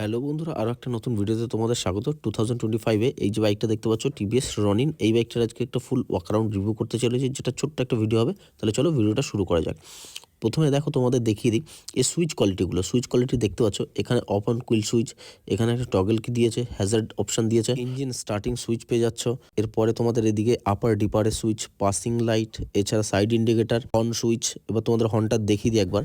Hello বন্ধুরা আরও একটা নতুন ভিডিওতে তোমাদের স্বাগত। টু থাউজেন্ড টোয়েন্টি ফাইভে এই যে বাইকটা দেখতে পাচ্ছ টিভিএস রনিন এই বাইকটার আজকে একটা ফুল ওয়াক অ্যারাউন্ড রিভিউ করতে চলেছি, যেটা ছোট্ট একটা ভিডিও হবে। তাহলে চলো ভিডিওটা শুরু করা যাক। প্রথমে দেখো তোমাদের দেখিয়ে দিই, এই সুইচ কোয়ালিটিগুলো সুইচ কোয়ালিটি দেখতে পাচ্ছ, এখানে অফ অন কুইল সুইচ এখানে একটা টগল কি দিয়েছে হ্যাজার্ড অপশন দিয়েছে। ইঞ্জিন স্টার্টিং সুইচ পেয়ে যাচ্ছ। এরপরে তোমাদের এদিকে আপার ডিপারের সুইচ পাসিং লাইট এছাড়া সাইড ইন্ডিকেটার হর্ন সুইচ এবার তোমাদের হর্নটা দেখিয়ে দিই একবার।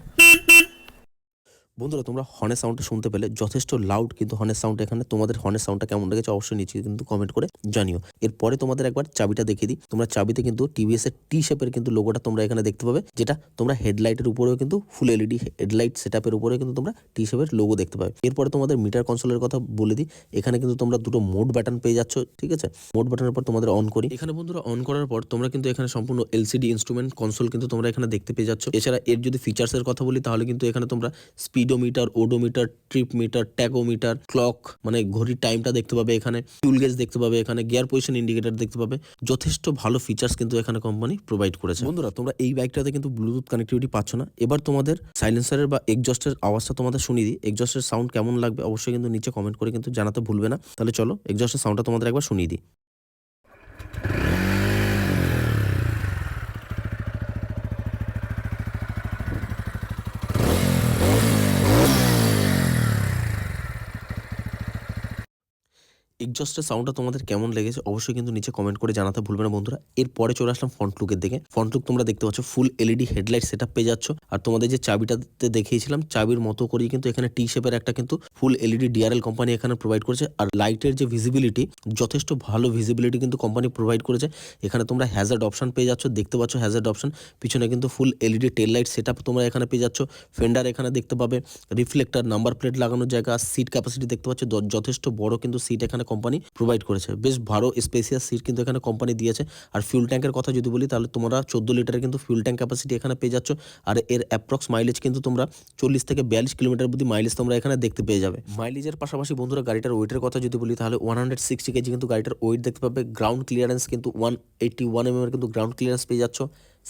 বন্ধুরা, তোমরা হর্নের সাউন্ডটা শুনতে পেলে। যথেষ্ট লাউড কিন্তু হর্নের সাউন্ড এখানে। তোমাদের হর্নের সাউন্ডটা কেমন লেগেছে অবশ্যই নিচে কিন্তু কমেন্ট করে জানিও। এরপরে তোমাদের একবার চাবিটা দেখিয়ে দিই। তোমরা চাবিতে কিন্তু টিভিএস এর টি শেপের কিন্তু লোগোটা তোমরা এখানে দেখতে পাবে, যেটা তোমরা হেডলাইটের উপরেও কিন্তু ফুল এলইডি হেডলাইট সেট আপের উপরেও কিন্তু তোমরা টি শেপের লোগো দেখতে পাবে। এরপরে তোমাদের মিটার কনসোলের কথা বলে দিই। এখানে কিন্তু তোমরা দুটো মোড বাটন পেয়ে যাচ্ছ, ঠিক আছে? মোড বাটনের পর তোমাদের অন করি। এখানে বন্ধুরা অন করার পর তোমরা কিন্তু এখানে সম্পূর্ণ এলসিডি ইনস্ট্রুমেন্ট কনসোল কিন্তু তোমরা এখানে দেখতে পেয়ে যাচ্ছ। এছাড়া এর যদি ফিচার্সের কথা বলি, তাহলে কিন্তু এখানে তোমরা speedometer, odometer trip meter tachometer, clock মানে ঘড়ির টাইমটা দেখতে পাবে এখানে ফুল গেজ দেখতে পাবে এখানে গিয়ার পজিশন ইন্ডিকেটর দেখতে পাবে। যথেষ্ট ভালো ফিচার্স কিন্তু এখানে কোম্পানি প্রোভাইড করেছে। বন্ধুরা, তোমরা এই বাইকটাতে কিন্তু ব্লুটুথ কানেক্টিভিটি পাচ্ছ না। এবার তোমাদের সাইলেন্সারের বা এক্সজস্টের আওয়াজটা তোমাদের শুনিয়ে দিই। এক্সজস্টের সাউন্ড কেমন লাগবে অবশ্যই কিন্তু নিচে কমেন্ট করে কিন্তু জানাতে ভুলবে না। তাহলে চলো এক্সজস্টের সাউন্ডটা তোমাদের একবার শুনিয়ে দিই। এক্সজস্টের সাউন্ডটা তোমাদের কেমন লেগেছে, অবশ্যই কিন্তু নিচে কমেন্ট করে জানাতে ভুলবে না বন্ধুরা। এরপরে চলে আসলাম ফ্রন্ট লুকের দিকে। ফ্রন্ট লুক তোমরা দেখতে পাচ্ছ ফুল এলইডি হেডলাইট সেট পেয়ে যাচ্ছ। আর তোমাদের যে চাবিটাতে দেখিয়েছিলাম, চাবির মতো করেই কিন্তু এখানে টি শেপের একটা কিন্তু ফুল এলইডি ডিআরএল কোম্পানি এখানে প্রোভাইড করেছে। আর লাইটের যে ভিজিবিলিটি যথেষ্ট ভালো ভিজিবিলিটি কিন্তু কোম্পানি প্রোভাইড করেছে। এখানে তোমরা হ্যাজার্ড অপশন পেয়ে যাচ্ছ, দেখতে পাচ্ছ হ্যাজার্ড অপশন পিছনে কিন্তু full LED tail light set তোমরা এখানে পেয়ে যাচ্ছ। ফেন্ডার এখানে দেখতে পাবে রিফ্লেক্টার নাম্বার প্লেট লাগানোর জায়গা সিট ক্যাপাসিটি দেখতে পাচ্ছ। যথেষ্ট বড় কিন্তু সিট এখানে কোম্পানি প্রোভাইড করেছে। বেশ ভালো স্পেসিয়াস সিট কিন্তু এখানে কোম্পানি দিয়েছে। আর ফিউল ট্যাঙ্কের কথা যদি বলি, তাহলে তোমরা চোদ্দ লিটারের কিন্তু ফিউল ট্যাঙ্ক ক্যাপাসিটি এখানে পেয়ে যাচ্ছ। আর এর অ্যাপ্রক্স মাইলেজ কিন্তু তোমরা চল্লিশ থেকে বিয়াল্লিশ কিলোমিটার অব্দি মাইলেজ তোমরা এখানে দেখতে পেয়ে যাবে। মাইলেজের পাশাপাশি বন্ধুরা, গাড়িটার ওয়েটের কথা যদি বলি, তাহলে ওয়ান হান্ড্রেড সিক্সটি কেজি কিন্তু গাড়িটার ওয়েট দেখতে পাবে। গ্রাউন্ড ক্লিয়ারেন্স কিন্তু ওয়ান এইটটি ওয়ান এম এর কিন্তু গ্রাউন্ড ক্লিয়ারেন্স পেয়ে যাচ্ছ।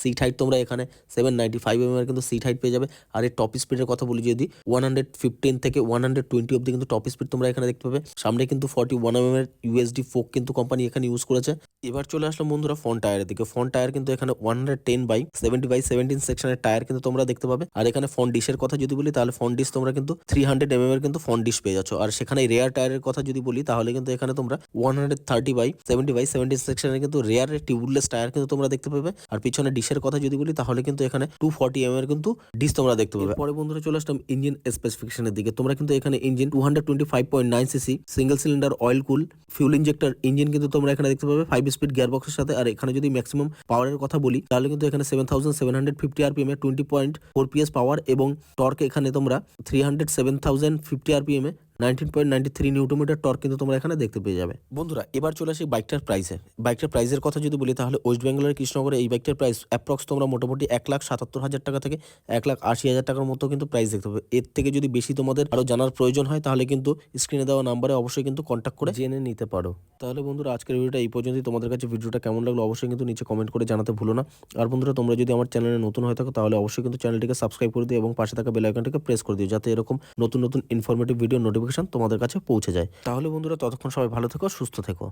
সিট হাইট তোমরা এখানে সেভেন নাইনটি ফাইভ এম এর কিন্তু সিট হাইট পেয়ে যাবে। আর এই টপ স্পিডের কথা বলি যদি ওয়ান হান্ড্রেড ফিফটিন থেকে ওয়ান হান্ড্রেড টোয়েন্টি অব্দি কিন্তু টপ স্পিড তোমরা এখানে দেখতে পাবে। সামনে কিন্তু ফর্টি ওয়ান এম এর ইউএসডি ফোক কিন্তু কোম্পানি এখানে ইউজ করেছে। এবার চলে আসলাম বন্ধুরা ফ্রন্ট টায়ারের দিকে। ফ্রন্ট টায়ার কিন্তু এখানে one hundred ten by seventy by seventeen সেকশনের টায়ার কিন্তু তোমরা দেখতে পাবে। আর এখানে ফ্রন্ট ডিশের কথা যদি বলি, তাহলে ফ্রন্ট ডিশ তোমরা কিন্তু থ্রি হান্ড্রেড এম এর কিন্তু ফ্রন্ট ডিশ পেয়ে যাচ্ছ। আর সেখানে রেয়ার টায়ারের কথা যদি বলি, তাহলে কিন্তু এখানে তোমরা one hundred thirty by seventy by seventeen সেকশনের কিন্তু রেয়ারের টিউবলেস টায়ার কিন্তু তোমরা দেখতে পাবে। আর পিছনে ডিশের কথা যদি বলি, তাহলে কিন্তু এখানে টু ফর্টি এম এর কিন্তু ডিশ তোমরা দেখতে পাবে। পরে বন্ধুরা চলে আসলাম ইঞ্জিন স্পেসিফিকেশনের দিকে। তোমরা কিন্তু এখানে engine two hundred twenty five point nine CC single cylinder oil cool fuel injector engine কিন্তু তোমরা এখানে দেখতে পাবে ফাইভ স্পিড গিয়ার বক্সের সাথে। আর এখানে যদি ম্যাক্সিমাম পাওয়ারের কথা বলি, তাহলে কিন্তু এখানে seven thousand seven hundred fifty RPM এ twenty point four PS power এবং টর্ক এখানে তোমরা three hundred seven thousand fifty RPM এ nineteen point ninety three newton metre torque কিন্তু তোমরা এখানে দেখতে পেয়ে যাবে। বন্ধুরা, এবার চলে আসি বাইকটার প্রাইসে বাইকটার প্রাইসের কথা যদি বলি, তাহলে ওয়েস্ট বেঙ্গলের কৃষ্ণনগরে এই বাইকটার প্রাইস অ্যাপ্রক্স তোমরা মোটামুটি এক লাখ সাতাত্তর হাজার টাকা থেকে এক লাখ আশি হাজার টাকার মতো কিন্তু প্রাইস দেখতে পাবে। এর থেকে যদি বেশি তোমাদের আরও জানার প্রয়োজন হয়, তাহলে কিন্তু স্ক্রিনে দেওয়া নাম্বারে অবশ্যই কিন্তু কন্ট্যাক্ট করে জেনে নিতে পারো। তাহলে বন্ধুরা, আজকের ভিডিওটা এই পর্যন্তই। তোমাদের কাছে ভিডিওটা কেমন লাগল অবশ্যই কিন্তু নিচে কমেন্ট করে জানাতে ভুলো না। আর বন্ধুরা, তোমরা যদি আমার চ্যানেলে নতুন হয়ে থাকো, তাহলে অবশ্যই কিন্তু চ্যানেলটিকে সাবস্ক্রাইব করে দিও এবং পাশে থাকা বেল আইকনটিকে প্রেস করে দিও, যাতে এরকম নতুন নতুন ইনফরমেটিভ ভিডিও নোটিফিকেশন তোমাদের কাছে পৌঁছে যায়। তাহলে বন্ধুরা ততক্ষণ সবাই ভালো থেকো সুস্থ থেকো।